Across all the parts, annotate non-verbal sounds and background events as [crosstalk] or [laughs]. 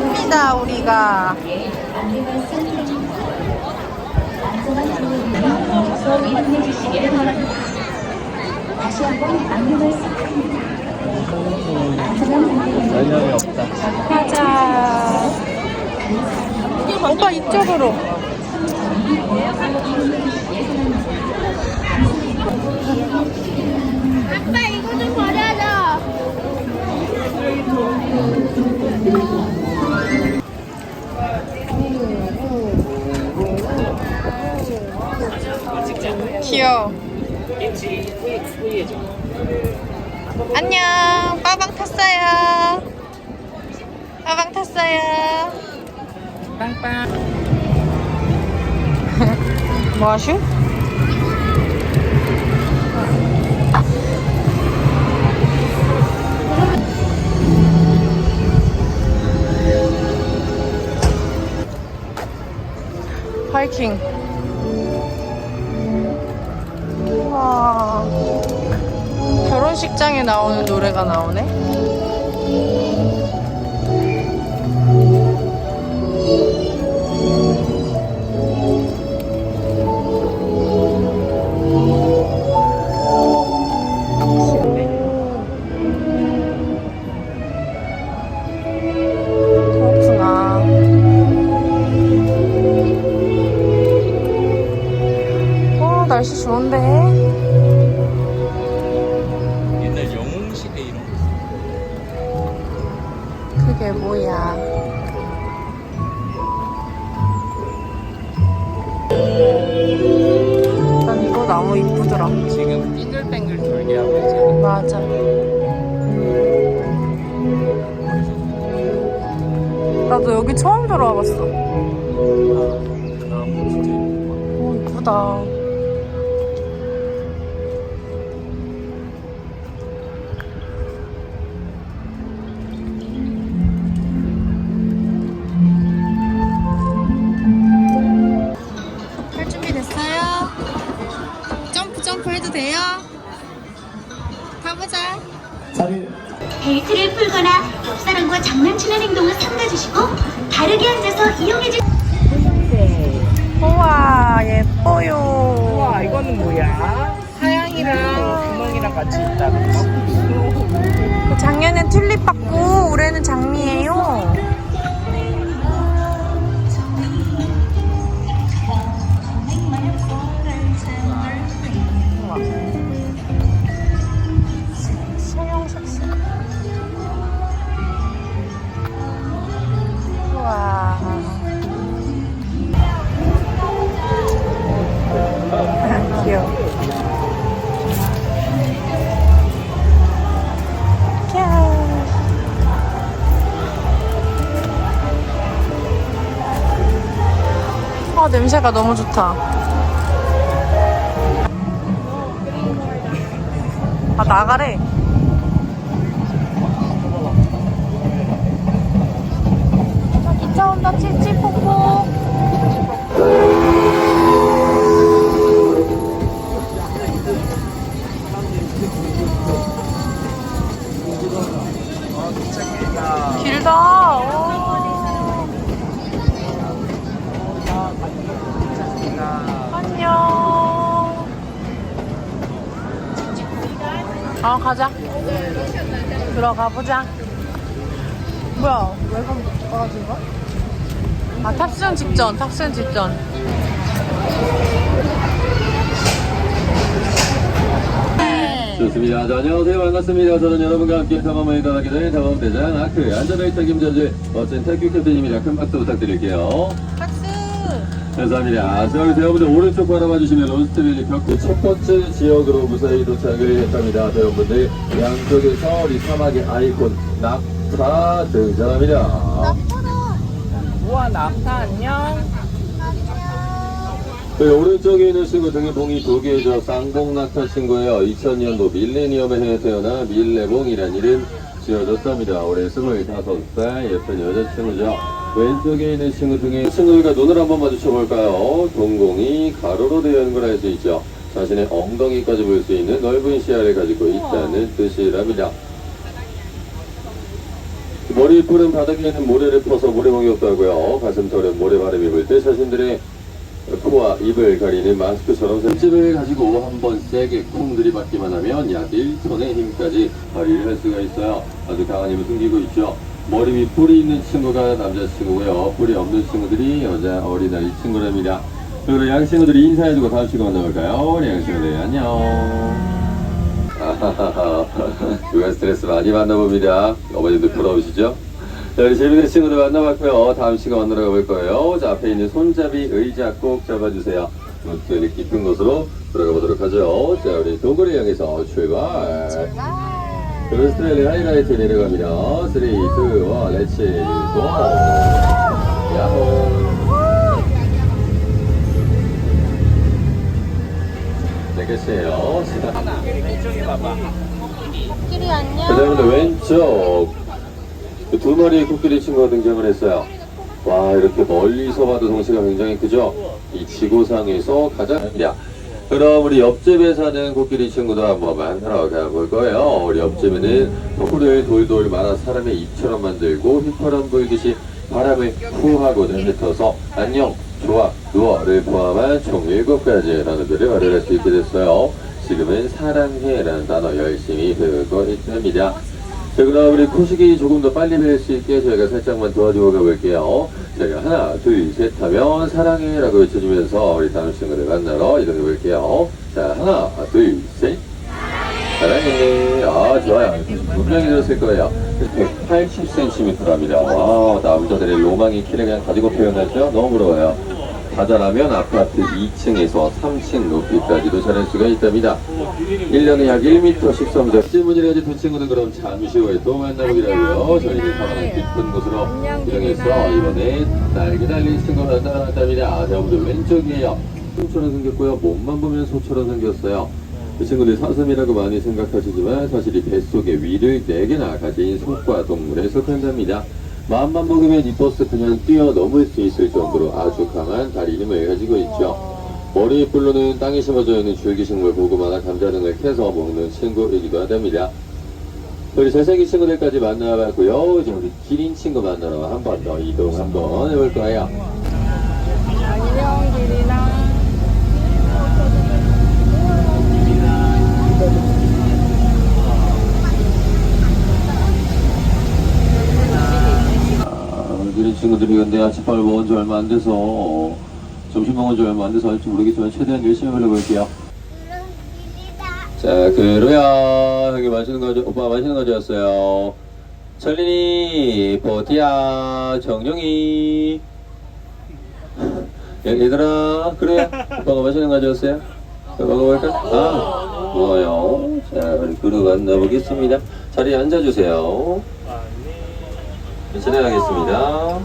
왔습니다, 우리가. 없다. 가자. 오빠 이쪽으로. 안녕. 빠방 탔어요. 빠방 탔어요. 빵빵. 뭐 하슈? 하이킹. 결혼식장에 나오는 노래가 나오네. 그게 뭐야? 난 이거 너무 이쁘더라. 지금 빙글빙글 돌게 하고 있잖아. 맞아. 나도 여기 처음 들어와봤어. 나무 진짜 예뻐. 오, 이쁘다. 예뻐요. 우와 이거는 뭐야? 하양이랑 구멍이랑 같이 있다는 거? 작년엔 튤립 받고 올해는 장미예요. 냄새가 너무 좋다. 아, 나가래. 아, 기차 온다, 찌찌뽀뽀. 길다. 오. 안녕. 아 가자. 들어가 보자. 뭐야? 왜 가가지고 가? 아 탑승 직전. 탑승 직전. 좋습니다. 자, 안녕하세요. 반갑습니다. 저는 여러분과 함께 탐험을 이동하게 된 탐험대장 아크 안전벨트 김전주 멋진 태규 캡틴입니다. 큰 박수 부탁드릴게요. 감사합니다. 자, 여기 여러분들 오른쪽 바라봐 주시면 로스트밸리 벽첫 번째 지역으로 무사히 도착을 했답니다. 자, 여러분들 양쪽에서 우리 사막의 아이콘 낙타 등장합니다. 우와 낙타 안녕. 네, 오른쪽에 있는 친구 등에 봉이 두 개죠. 쌍봉 낙타 친구예요. 2000년도 밀레니엄에 해 태어나 밀레봉이라는 이름 지어졌답니다. 올해 25살 예쁜 여자친구죠. 왼쪽에 있는 친구 중에 친구들과 눈을 한번 마주쳐 볼까요? 동공이 가로로 되어 있는 걸 알 수 있죠. 자신의 엉덩이까지 볼 수 있는 넓은 시야를 가지고 있다는 뜻이랍니다. 머리 푸른 바닥에 있는 모래를 퍼서 모래멍이 없다고요. 가슴털은 모래바람이 불때 자신들의 코와 입을 가리는 마스크처럼 샘집을 가지고 한 번 세게 쿵 들이받기만 하면 약 1톤의 힘까지 발휘를 할 수가 있어요. 아주 강한 힘을 숨기고 있죠. 머리 위 뿔이 있는 친구가 남자친구고요. 뿔이 없는 친구들이 여자 어린아이 친구랍니다. 그리고 양 친구들이 인사해주고 다음 친구 만나볼까요? 우리 양 친구들 안녕. 누가 스트레스 많이 받나 봅니다. 어머님들 부러우시죠? 자, 우리 재밌는 친구들 만나봤고요. 다음 시간 만나러 가볼 거예요. 자, 앞에 있는 손잡이 의자 꼭 잡아주세요. 눈길이 깊은 곳으로 들어가 보도록 하죠. 자, 우리 동굴을 향해서 출발. 오스트레일리 하이라이트 내려갑니다. 3, 2, 1, 렛츠 고! 야호! 네, 끝이에요. 자, 하나 이쪽에 봐봐 끼리 안녕. 자, 여러분들 왼쪽 그두 마리의 코끼리 친구가 등장을 했어요. 와 이렇게 멀리서 봐도 덩치가 굉장히 크죠? 이 지구상에서 가장 야 그럼 우리 옆집에 사는 코끼리 친구도 한번 만나러 가볼 거예요. 우리 옆집에는 푸를 돌돌 말아 사람의 입처럼 만들고 휘파람 불듯이 바람을 푸하고 내뱉어서 안녕, 좋아, 누워를 포함한 총 7가지의 단어들을 발휘할 수 있게 됐어요. 지금은 사랑해라는 단어 열심히 배우고 있답니다. 자, 그럼 우리 코식이 조금 더 빨리 배울 수 있게 저희가 살짝만 도와주고 가볼게요. 저희가 하나, 둘, 셋 하면 사랑해 라고 외쳐주면서 우리 다음 친구들 만나러 이동해 볼게요. 자, 하나, 둘, 셋. 사랑해. 아, 좋아요. 분명히 들었을 거예요. 180cm랍니다. 와, 남자들의 로망이 키를 그냥 가지고 표현하죠? 너무 부러워요. 다 잘하면 아파트 2층에서 3층 높이까지도 자랄 수가 있답니다. 1년에 약 1m씩 성장. 질문이 가진 두 친구는 그럼 잠시 후에 또 만나보기라고요. 저희는 사방의 깊은 곳으로 이동해서 이번에 날개 달린 친구가 나타났답니다. 자, 여러분들 왼쪽이에요. 소처럼 생겼고요. 몸만 보면 소처럼 생겼어요. 그 친구들 사슴이라고 많이 생각하시지만 사실 이 뱃속에 위를 4개나 가진 속과 동물에 속한답니다. 마음만 먹으면 이 버스 그냥 뛰어넘을 수 있을 정도로 아주 강한 다리 힘을 가지고 있죠. 머리 뿔로는 땅에 심어져 있는 줄기식물 고구마나 감자 등을 캐서 먹는 친구이기도 하답니다. 우리 잘생긴 친구들까지 만나봤고요. 우리 기린 친구 만나러 한 번 더 이동 한번 해볼 거예요. 안녕, 기린아. 아, 기린 친구들이 근데 아침밥을 먹은 지 얼마 안 돼서 점심 먹은 지 얼마 안 돼서 할지 모르겠지만 최대한 열심히 해보려고 자, 그루야 여기 마시는 거, 오빠 마시는 거 좋았어요. 철린이, 보티야, 정용이. 얘- 얘들아, 그루야, 오빠가 마시는 거 좋았어요? 먹어볼까? 아, 고마워요. 자, 우리 그루 만나보겠습니다. 자리에 앉아주세요. 진행하겠습니다.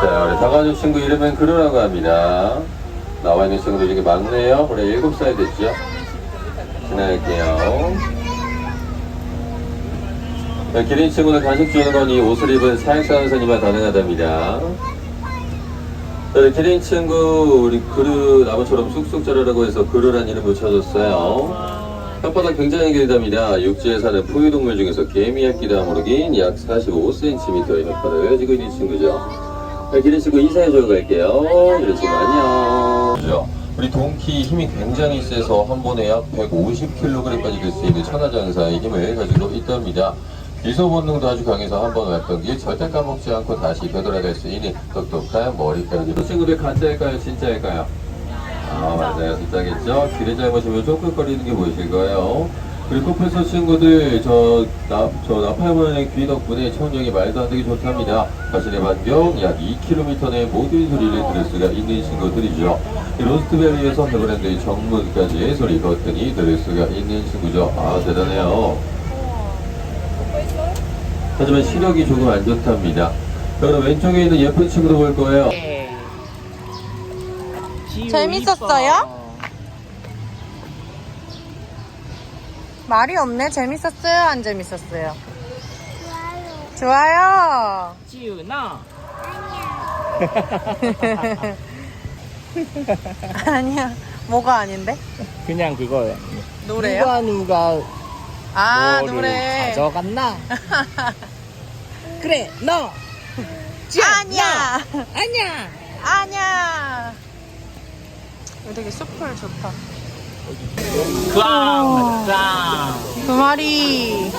자, 우리 다가주 친구 이름은 그루라고 합니다. 나와 있는 친구들 중에 막내요. 올해 7살 됐죠? 지나갈게요. 자, 기린 친구는 간식 주는 건 이 옷을 입은 사역사 선생님만 가능하답니다. 자, 우리 기린 친구, 우리 그루 나무처럼 쑥쑥 자라라고 해서 그루란 이름 붙여줬어요. 혓바닥 굉장히 길답니다. 육지에 사는 포유동물 중에서 개미약기도 아무르긴 약 45cm의 혓바닥을 가지고 있는 친구죠. 자, 기린 친구 인사해주고 갈게요. 기린 친구 안녕. 그죠? 우리 동키 힘이 굉장히 세서 한 번에 약 150kg까지 될 수 있는 천하장사의 힘을 가지고 있답니다. 미소 본능도 아주 강해서 한 번 왔던 길 절대 까먹지 않고 다시 되돌아갈 수 있는 똑똑한 머리까지. 이 친구들 가짜일까요? 진짜일까요? 아 맞아요. 진짜겠죠? 길에 잘못이면 쫑긋거리는 게 보이실 거예요. 그리고 코뿔소 친구들 저, 나, 저 나팔모양의 귀 덕분에 청력이 말도 안 되게 좋답니다. 자신의 반경 약 2km 내 모든 소리를 들을 수가 있는 친구들이죠. 이 로스트베리에서 해브랜드의 정문까지의 소리 거뜬히 들을 수가 있는 친구죠. 아 대단해요. 하지만 시력이 조금 안 좋답니다. 그럼 왼쪽에 있는 예쁜 친구도 볼 거예요 재밌었어요? 말이 없네. 재밌었어요? 안 재밌었어요? 좋아요. 지윤아. 아니야. [laughs] 뭐가 아닌데? 그냥 그거야. 노래요? 누가 누가 아, 노래. 가져갔나? [laughs] 그래, 너. 아니야. 아니야. 아니야. 되게 숲을 좋다. 꽝, 꽝. 두 마리.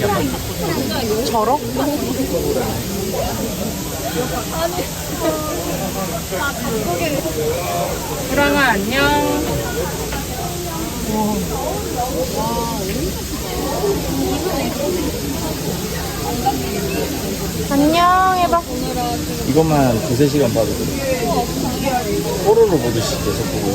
약간 저러? 호랑아 안녕. 안녕 해봐. 이것만 두세 시간 봐도 돼. 뽀로로 보듯이 계속 보고.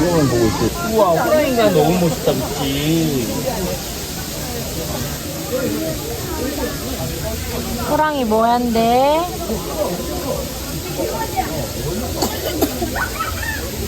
이거만 보고 있어. 우와, 호랑이가 너무 멋있다, 그치? 호랑이 뭐한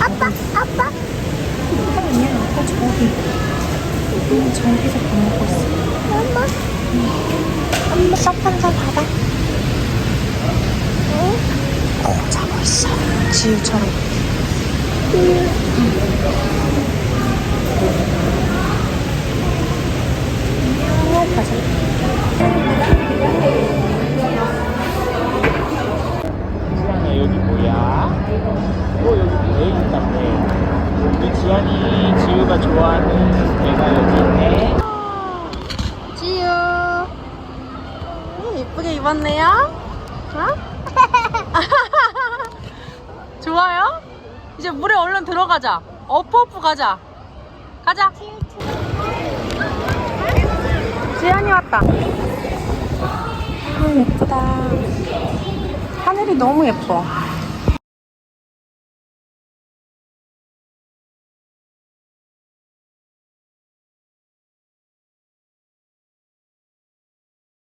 아빠, 아빠. 저기서 밥 먹고 있어. 엄마. 엄마 썩 한잔 받아. 어, 자고 있어. 지우처럼. 응. 좋아요? 이제 물에 얼른 들어가자. 어프어프 가자. 가자. 지안이 왔다. 아, 예쁘다. 하늘이 너무 예뻐.